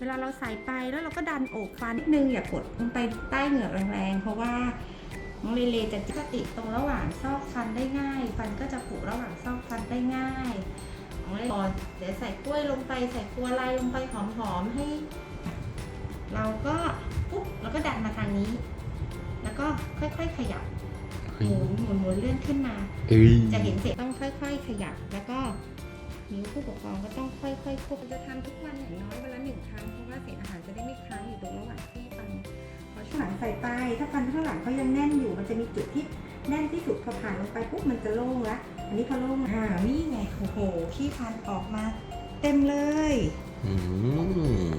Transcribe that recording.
เวลาเราใส่ไปแล้วเราก็ดันอกฟันนิดนึงอย่ากดลงไปใต้เหงือกแรงๆ เพราะว่าน้องเลเลจะจะติดตรงระหว่างซอกฟันได้ง่าย ฟันก็จะผุระหว่างซอกฟันได้ง่ายน้องเลเลเดี๋ยวใส่กล้วยลงไปใส่กัวลายลงไปหอมๆให้ เราก็ปุ๊บแล้วก็ดันมาทางนี้ แล้วก็ค่อยๆขยับหมุนหมุนหมุนเลื่อนขึ้นมาเอ้ยจะเห็นเศษต้องค่อย ๆ ขยับแล้วก็ นิ้วผู้ปกครองก็ต้องค่อยๆควบจะทำทุกวันอย่างน้อยวันละหนึ่งครั้งเพราะว่าเศษอาหารจะได้ไม่ค้างอยู่ตรงระหว่างที่ฟันพอช่วงหลังใส่ไปถ้าฟันข้างหลังเขายังแน่นอยู่มันจะมีจุดที่แน่นที่สุดพอผ่านลงไปปุ๊บมันจะโล่งละอันนี้พอโล่งอ่านี่ไงโอ้โหขี้ฟันออกมา เต็มเลย อืม